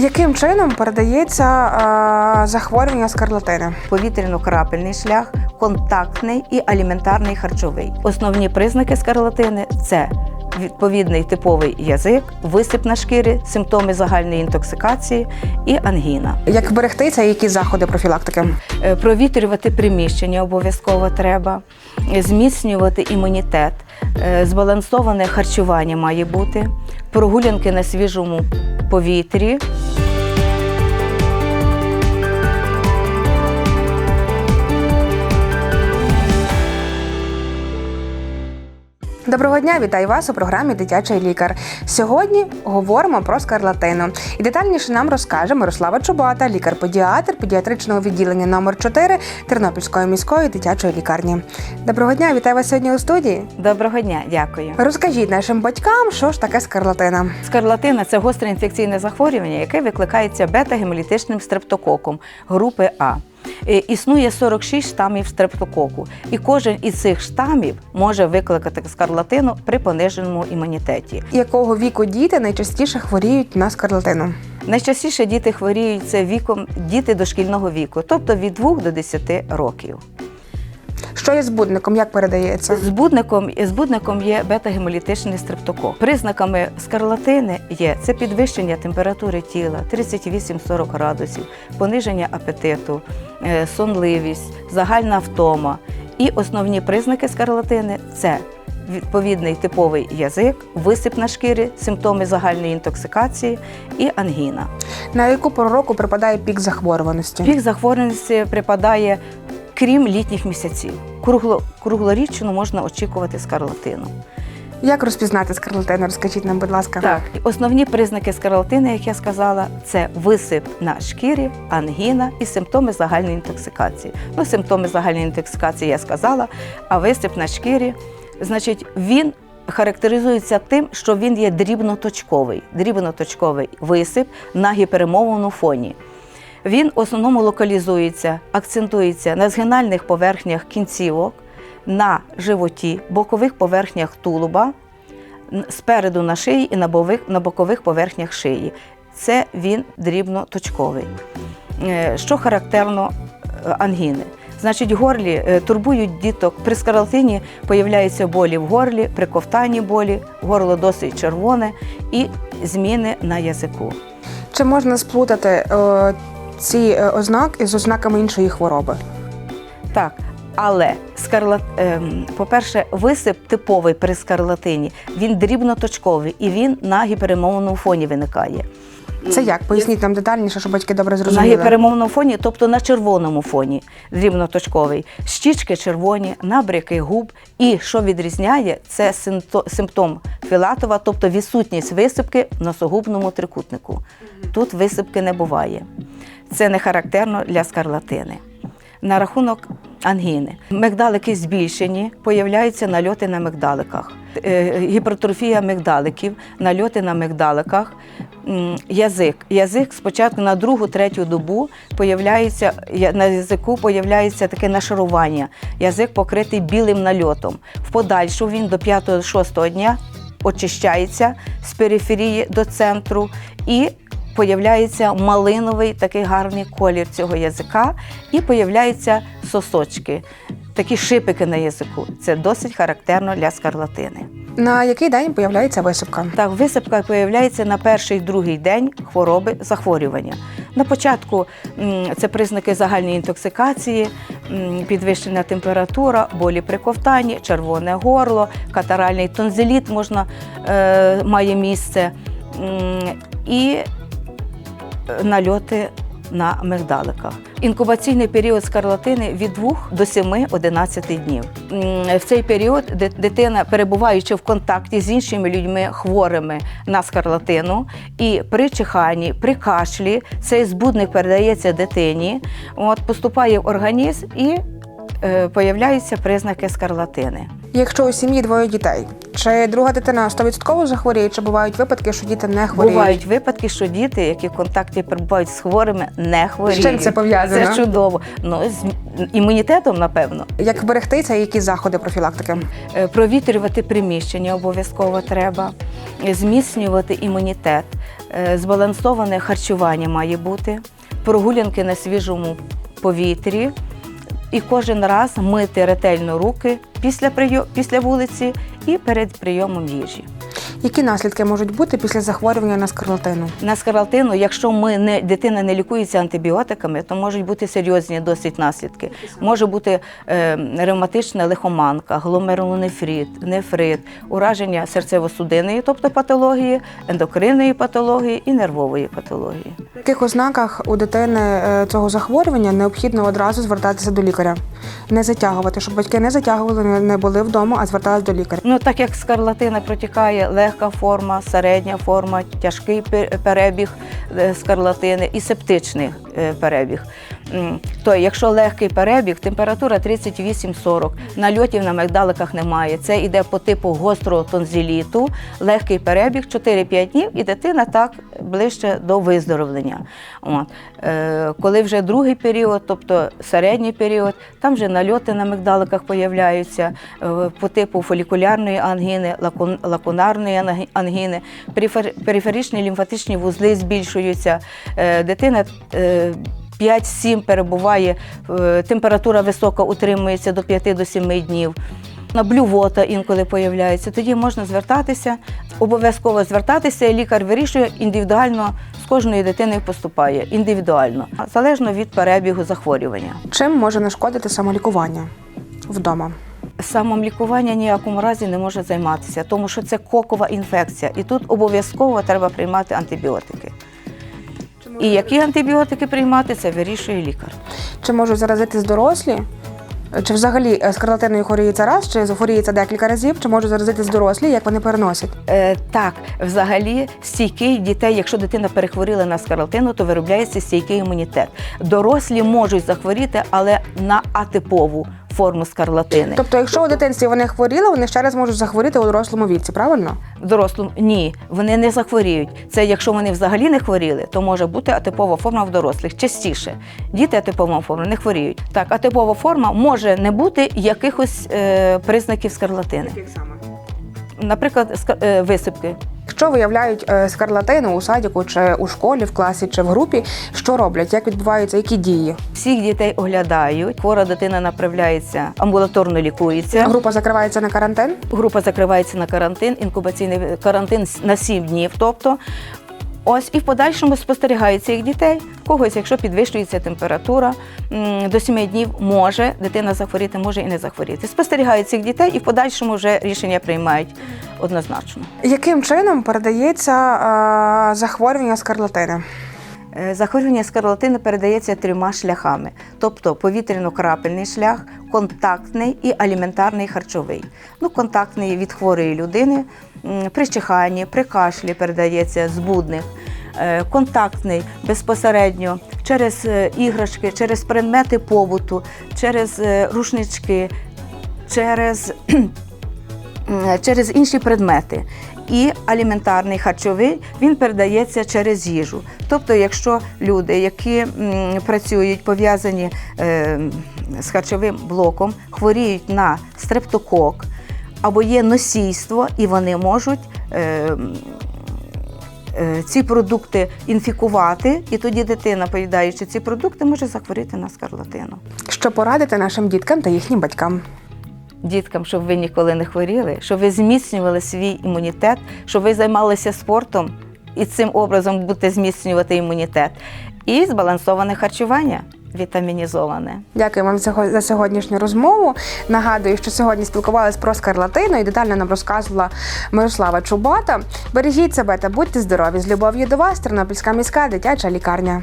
Яким чином передається е, захворювання скарлатини? повітряно-крапельний шлях, контактний і аліментарний харчовий. Основні признаки скарлатини це відповідний типовий язик, висип на шкірі, симптоми загальної інтоксикації і ангіна. Як берегтися, які заходи профілактики? Е, Провітрювати приміщення обов'язково треба, зміцнювати імунітет, збалансоване харчування має бути, прогулянки на свіжому повітрі. Доброго дня, вітаю вас у програмі Дитячий лікар. Сьогодні говоримо про скарлатину. І детальніше нам розкаже Мирослава Чубата, лікар-педіатр педіатричного відділення номер 4 Тернопільської міської дитячої лікарні. Доброго дня, вітаю вас сьогодні у студії. Доброго дня, дякую. Розкажіть нашим батькам, що ж таке скарлатина. Скарлатина це гостре інфекційне захворювання, яке викликається бета-гемолітичним стрептококом групи А. Е, Існує 46 штамів стрептококу, і кожен із цих штамів може викликати скарлатину при пониженому імунітеті. Якого віку діти найчастіше хворіють на скарлатину? Найчастіше діти хворіють це віком діти дошкільного віку, тобто від 2 до 10 років. Що є збудником? Як передається? Збудником, збудником є бета-гемолітичний стрептокок. Признаками скарлатини є це підвищення температури тіла 38-40 градусів, пониження апетиту, е, сонливість, загальна втома. І основні признаки скарлатини це відповідний типовий язик, висип на шкірі, симптоми загальної інтоксикації і ангіна. На яку пору року припадає пік захворюваності? Пік захворюваності припадає крім літніх місяців. Кругло, круглорічно можна очікувати скарлатину. Як розпізнати скарлатину? Розкажіть нам, будь ласка. Так, основні признаки скарлатини, як я сказала, це висип на шкірі, ангіна і симптоми загальної інтоксикації. Ну, симптоми загальної інтоксикації я сказала, а висип на шкірі, значить, він характеризується тим, що він є дрібноточковий, дрібноточковий висип на гіперемовному фоні. Він в основному локалізується, акцентується на згинальних поверхнях кінцівок, на животі, бокових поверхнях тулуба, спереду на шиї і на бокових, поверхнях шиї. Це він дрібноточковий. Е, Що характерно е, ангіни? Значить, горлі е, турбують діток. При скарлатині появляються болі в горлі, при ковтанні болі, горло досить червоне і зміни на язику. Чи можна сплутати ці е, ознаки з ознаками іншої хвороби? Так, але скарлат... ем, по-перше, висип типовий при скарлатині, він дрібноточковий і він на гіперемовному фоні виникає. Це як? Поясніть нам детальніше, щоб батьки добре зрозуміли. На гіперемовному фоні, тобто на червоному фоні, дрібноточковий. Щічки червоні, набряки губ. І що відрізняє, це симптом філатова, тобто відсутність висипки в носогубному трикутнику. Тут висипки не буває. Це не характерно для скарлатини. На рахунок ангіни. Мигдалики збільшені, появляються нальоти на мигдаликах. Е, Гіпертрофія мигдаликів, нальоти на мигдаликах. Язик. Язик спочатку на другу-третю добу появляється, на язику появляється таке нашарування. Язик покритий білим нальотом. В подальшу він до 5-6 дня очищається з периферії до центру і появляється малиновий такий гарний колір цього язика, і появляються сосочки, такі шипики на язику. Це досить характерно для скарлатини. На який день появляється висипка? Так, висипка появляється на перший другий день хвороби захворювання. На початку це признаки загальної інтоксикації, підвищена температура, болі при ковтанні, червоне горло, катаральний тонзиліт можна, е, має місце і нальоти на мигдаликах. Інкубаційний період скарлатини від 2 до 7-11 днів. В цей період дитина, перебуваючи в контакті з іншими людьми хворими на скарлатину, і при чиханні, при кашлі цей збудник передається дитині, от, поступає в організм і е, появляються признаки скарлатини. Якщо у сім'ї двоє дітей, чи друга дитина 100% захворіє, чи бувають випадки, що діти не хворіють? Бувають випадки, що діти, які в контакті перебувають з хворими, не хворіють. З чим це пов'язано? Це чудово. Ну, з імунітетом, напевно. Як берегтися, які заходи профілактики? Е, Провітрювати приміщення обов'язково треба, зміцнювати імунітет, Е, Збалансоване харчування має бути, прогулянки на свіжому повітрі. І кожен раз мити ретельно руки після, після вулиці і перед прийомом їжі. Які наслідки можуть бути після захворювання на скарлатину? На скарлатину, якщо ми не дитина не лікується антибіотиками, то можуть бути серйозні досить наслідки. Може бути е, ревматична лихоманка, гломерулонефрит, нефрит, ураження серцево-судинної, тобто патології, ендокринної патології і нервової патології. В яких ознаках у дитини е, цього захворювання необхідно одразу звертатися до лікаря, не затягувати, щоб батьки не затягували, не- були вдома, а зверталися до лікаря. Ну, так як скарлатина протікає легка форма, середня форма, тяжкий пе- перебіг е, скарлатини і септичний е, перебіг. То якщо легкий перебіг, температура 38-40, нальотів на мигдаликах немає. Це йде по типу гострого тонзиліту, легкий перебіг 4-5 днів, і дитина так ближче до виздоровлення. От. Е, коли вже другий період, тобто середній період, там вже нальоти на мигдаликах появляються е, по типу фолікулярної ангіни, лакун- лакунарної ангіни, перифер- периферичні лімфатичні вузли збільшуються. Е, Дитина е, 5-7 перебуває, е, температура висока утримується до 5-7 днів. На блювота інколи появляється. Тоді можна звертатися, обов'язково звертатися, і лікар вирішує індивідуально з кожної дитини поступає індивідуально, залежно від перебігу захворювання. Чим може нашкодити самолікування вдома? Самолікування ніякому разі не може займатися, тому що це кокова інфекція, і тут обов'язково треба приймати антибіотики. І які антибіотики приймати, це вирішує лікар. Чи можуть заразитись дорослі? Чи взагалі е, скарлатиною хворіється раз, чи хворіється декілька разів, чи можуть заразитись дорослі, як вони переносять? Е, так, взагалі, стійкий дітей, якщо дитина перехворіла на скарлатину, то виробляється стійкий імунітет. Дорослі можуть захворіти, але на атипову форму скарлатини. Тобто, якщо у дитинстві вони хворіли, вони ще раз можуть захворіти у дорослому віці, правильно? В дорослому ні, вони не захворіють. Це якщо вони взагалі не хворіли, то може бути атипова форма в дорослих частіше. Діти атипової форми не хворіють. Так, атипова форма може не бути якихось е, признаків скарлатини. Наприклад, ска- е, висипки. Якщо виявляють е, скарлатину у садіку, чи у школі, в класі, чи в групі, що роблять? Як відбуваються, які дії? Всіх дітей оглядають. Хвора дитина направляється, амбулаторно лікується. Група закривається на карантин? Група закривається на карантин, інкубаційний карантин на 7 днів. Тобто, ось і в подальшому спостерігають їх дітей. В когось, якщо підвищується температура, до 7 днів може дитина захворіти, може і не захворіти. Спостерігають цих дітей і в подальшому вже рішення приймають однозначно. Яким чином передається захворювання скарлатини? Е, Захворювання скарлатини передається трьома шляхами: тобто повітряно-крапельний шлях, контактний і аліментарний харчовий. Ну, контактний від хворої людини при чиханні, при кашлі передається з будних. Е, Контактний безпосередньо через е, іграшки, через предмети побуту, через е, рушнички, через через інші предмети. І аліментарний харчовий він передається через їжу. Тобто, якщо люди, які працюють пов'язані е, з харчовим блоком, хворіють на стрептокок або є носійство, і вони можуть. Е, е, ці продукти інфікувати, і тоді дитина, поїдаючи ці продукти, може захворіти на скарлатину. Що порадити нашим діткам та їхнім батькам? Діткам, щоб ви ніколи не хворіли, щоб ви зміцнювали свій імунітет, щоб ви займалися спортом і цим образом будете зміцнювати імунітет. І збалансоване харчування вітамінізоване. Дякую вам за сьогоднішню розмову. Нагадую, що сьогодні спілкувалися про скарлатину і детально нам розказувала Мирослава Чубата. Бережіть себе та будьте здорові! З любов'ю до вас, Тернопільська міська дитяча лікарня.